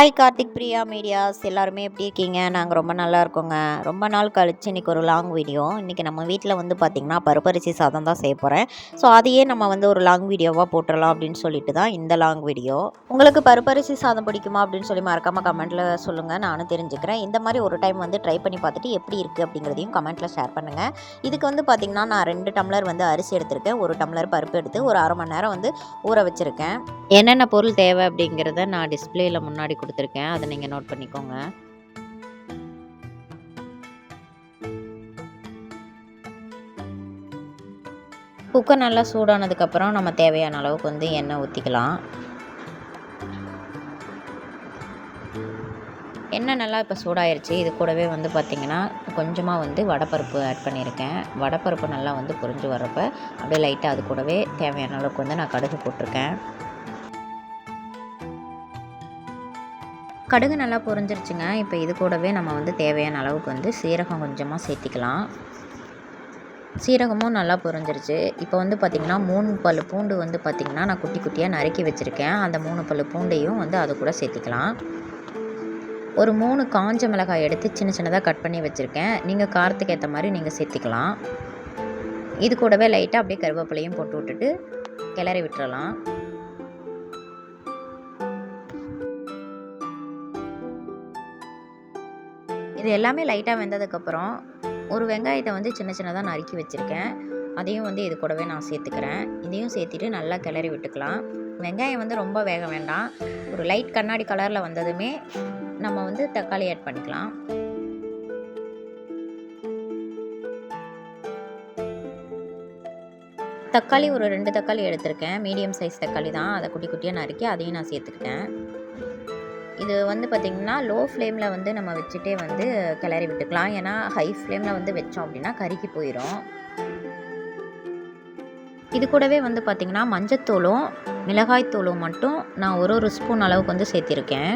Hi Karthik Priya medias எல்லாருமே எப்படி இருக்கீங்க? நாங்கள் ரொம்ப நல்லா இருக்கோங்க. ரொம்ப நாள் கழிச்சு இன்றைக்கி ஒரு லாங் வீடியோ இன்றைக்கி நம்ம வீட்டில் வந்து பார்த்திங்கன்னா பருப்பரிசி சாதம் தான் செய்ய போகிறேன் ஸோ அதையே நம்ம வந்து ஒரு லாங் வீடியோவாக போட்டுடலாம் அப்படின்னு சொல்லிட்டு தான் இந்த லாங் வீடியோ உங்களுக்கு பருப்பரிசி சாதம் பிடிக்குமா அப்படின்னு சொல்லி மறக்காமல் கமெண்ட்டில் சொல்லுங்கள் நானும் தெரிஞ்சுக்கிறேன். இந்த மாதிரி ஒரு டைம் வந்து ட்ரை பண்ணி பார்த்துட்டு எப்படி இருக்குது அப்படிங்கிறதையும் கமெண்ட்டில் ஷேர் பண்ணுங்கள் இதுக்கு வந்து பார்த்திங்கன்னா நான் ரெண்டு டம்ளர் வந்து அரிசி எடுத்திருக்கேன். ஒரு டம்ளர் பருப்பு எடுத்து ஒரு அரை மணி நேரம் வந்து ஊற வச்சுருக்கேன். என்னென்ன பொருள் தேவை அப்படிங்கிறத நான் டிஸ்பிளேயில் முன்னாடி கொடுத்துருக்கேன். அதை நீங்கள் நோட் பண்ணிக்கோங்க. குக்கர் நல்லா சூடானதுக்கப்புறம் நம்ம தேவையான அளவுக்கு வந்து எண்ணெய் ஊற்றிக்கலாம் எண்ணெய் நல்லா இப்போ சூடாயிருச்சு. இது கூடவே வந்து பார்த்திங்கன்னா கொஞ்சமாக வந்து வடைப்பருப்பு ஆட் பண்ணியிருக்கேன். வடைப்பருப்பு நல்லா வந்து புரிஞ்சு வரப்போ அப்படியே லைட்டாக அது கூடவே தேவையான அளவுக்கு வந்து நான் கடுகு போட்டிருக்கேன். கடுகு நல்லா பொரிஞ்சிருச்சுங்க. இப்போ இது கூடவே நம்ம வந்து தேவையான அளவுக்கு வந்து சீரகம் கொஞ்சமாக சேர்த்திக்கலாம். சீரகமும் நல்லா பொரிஞ்சிருச்சு. இப்போ வந்து பார்த்திங்கன்னா மூணு பல் பூண்டு வந்து பார்த்திங்கன்னா நான் குட்டி குட்டியாக நறுக்கி வச்சுருக்கேன். அந்த மூணு பல் பூண்டையும் வந்து அது கூட சேர்த்திக்கலாம். ஒரு மூணு காஞ்ச மிளகாய் எடுத்து சின்ன சின்னதாக கட் பண்ணி வச்சுருக்கேன். நீங்கள் காரத்துக்கு ஏற்ற மாதிரி நீங்கள் சேர்த்திக்கலாம். இது கூடவே லைட்டாக அப்படியே கருவேப்பிலையும் போட்டு விட்டுட்டு கிளறி விட்டுறலாம். இது எல்லாமே லைட்டாக வெந்ததுக்கப்புறம் ஒரு வெங்காயத்தை வந்து சின்ன சின்னதாக நறுக்கி வச்சுருக்கேன். அதையும் வந்து இது கூடவே நான் சேர்த்துக்கிறேன். இதையும் சேர்த்துட்டு நல்லா கிளறி விட்டுக்கலாம். வெங்காயம் வந்து ரொம்ப வேக வேண்டாம். ஒரு லைட் கண்ணாடி கலரில் வந்ததுமே நம்ம வந்து தக்காளி ஆட் பண்ணிக்கலாம். தக்காளி ஒரு ரெண்டு தக்காளி எடுத்திருக்கேன். மீடியம் சைஸ் தக்காளி தான். அதை குட்டி குட்டியாக நறுக்கி அதையும் நான் சேர்த்துக்கிட்டேன். இது வந்து பார்த்திங்கன்னா லோ ஃப்ளேமில் வந்து நம்ம வச்சுட்டே வந்து கிளறி விட்டுக்கலாம். ஏன்னா ஹை ஃப்ளேமில் வந்து வச்சோம் அப்படின்னா கருகி போயிடும் இது கூடவே வந்து பார்த்திங்கன்னா மஞ்சத்தூளும் மிளகாய்த்தூளும் மட்டும் நான் ஒரு ஒரு ஸ்பூன் அளவுக்கு வந்து சேர்த்திருக்கேன்.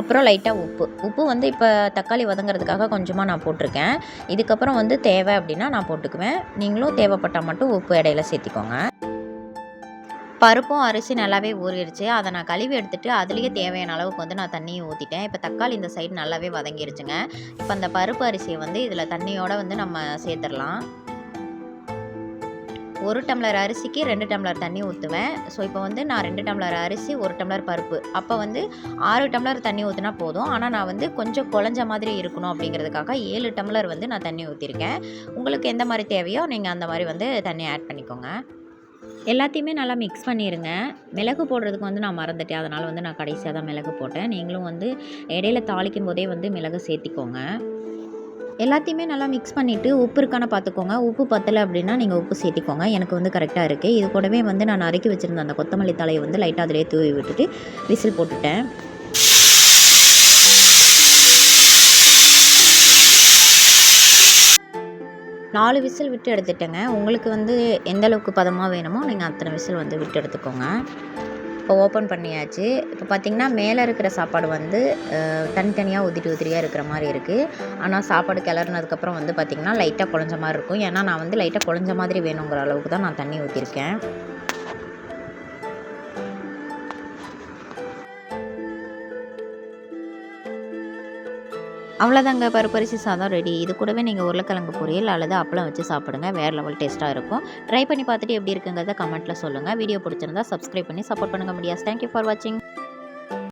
அப்புறம் லைட்டாக உப்பு. உப்பு வந்து இப்போ தக்காளி வதங்கிறதுக்காக கொஞ்சமாக நான் போட்டிருக்கேன். இதுக்கப்புறம் வந்து தேவை அப்படின்னா நான் போட்டுக்குவேன். நீங்களும் தேவைப்பட்டால் மட்டும் உப்பு இடையில சேர்த்திக்கோங்க. பருப்பும் அரிசி நல்லாவே ஊறிடுச்சு. அதை நான் கழுவி எடுத்துகிட்டு அதுலேயே தேவையான அளவுக்கு வந்து நான் தண்ணியை ஊற்றிட்டேன் இப்போ தக்காளி இந்த சைடு நல்லாவே வதங்கிருச்சுங்க. இப்போ அந்த பருப்பு அரிசியை வந்து இதில் தண்ணியோடு வந்து நம்ம சேர்த்துடலாம். ஒரு டம்ளர் அரிசிக்கு ரெண்டு டம்ளர் தண்ணி ஊற்றுவேன் ஸோ இப்போ வந்து நான் ரெண்டு டம்ளர் அரிசி ஒரு டம்ளர் பருப்பு. அப்போ வந்து ஆறு டம்ளர் தண்ணி ஊற்றினா போதும். ஆனால் நான் வந்து கொஞ்சம் குழஞ்ச மாதிரி இருக்கணும் அப்படிங்கிறதுக்காக ஏழு டம்ளர் வந்து நான் தண்ணி ஊற்றிருக்கேன் உங்களுக்கு எந்த மாதிரி தேவையோ நீங்கள் அந்த மாதிரி வந்து தண்ணி ஆட் பண்ணிக்கோங்க. எல்லாத்தையுமே நல்லா மிக்ஸ் பண்ணிடுங்க மிளகு போடுறதுக்கு வந்து நான் மறந்துட்டேன். அதனால் வந்து நான் கடைசியாக தான் மிளகு போட்டேன். நீங்களும் வந்து இடையில தாளிக்கும் போதே வந்து மிளகு சேர்த்திக்கோங்க. எல்லாத்தையுமே நல்லா மிக்ஸ் பண்ணிவிட்டு உப்பு இருக்கான பார்த்துக்கோங்க உப்பு பத்தலை அப்படின்னா நீங்கள் உப்பு சேர்த்திக்கோங்க. எனக்கு வந்து கரெக்டாக இருக்குது இது கூடவே வந்து நான் நறுக்கி வச்சுருந்த அந்த கொத்தமல்லி தலையை வந்து லைட்டாக அதிலே தூவி விட்டுட்டு விசில் போட்டுட்டேன். நாலு விசில் விட்டு எடுத்துட்டேங்க. உங்களுக்கு வந்து எந்த அளவுக்கு பதமாக வேணுமோ நீங்கள் அத்தனை விசில் வந்து விட்டு எடுத்துக்கோங்க. இப்போ ஓப்பன் பண்ணியாச்சு. இப்போ பார்த்திங்கன்னா மேலே இருக்கிற சாப்பாடு வந்து தனித்தனியாக உதிரி உதிரியாக இருக்கிற மாதிரி இருக்குது ஆனால் சாப்பாடு கிளறினதுக்கப்புறம் வந்து பார்த்திங்கன்னா லைட்டாக குழஞ்ச மாதிரி இருக்கும். ஏன்னா நான் வந்து லைட்டாக குழஞ்ச மாதிரி வேணுங்கிற அளவுக்கு தான் நான் தண்ணி ஊற்றிருக்கேன் அவ்வளோதாங்க பருப்பரிசி சாதம் ரெடி இது கூடவே நீங்கள் உருளைக்கிழங்கு பொரியல் அல்லது அப்பளம் வச்சு சாப்பிடுங்க. வேறு லெவல் டேஸ்ட்டாக இருக்கும். ட்ரை பண்ணி பார்த்துட்டு எப்படி இருக்குங்கிறத கமெண்ட்டில் சொல்லுங்கள் வீடியோ பிடிச்சிருந்தா சப்ஸ்கிரைப் பண்ணி சப்போர்ட் பண்ணுங்க முடியாது தேங்க்யூ ஃபார் வாட்சிங்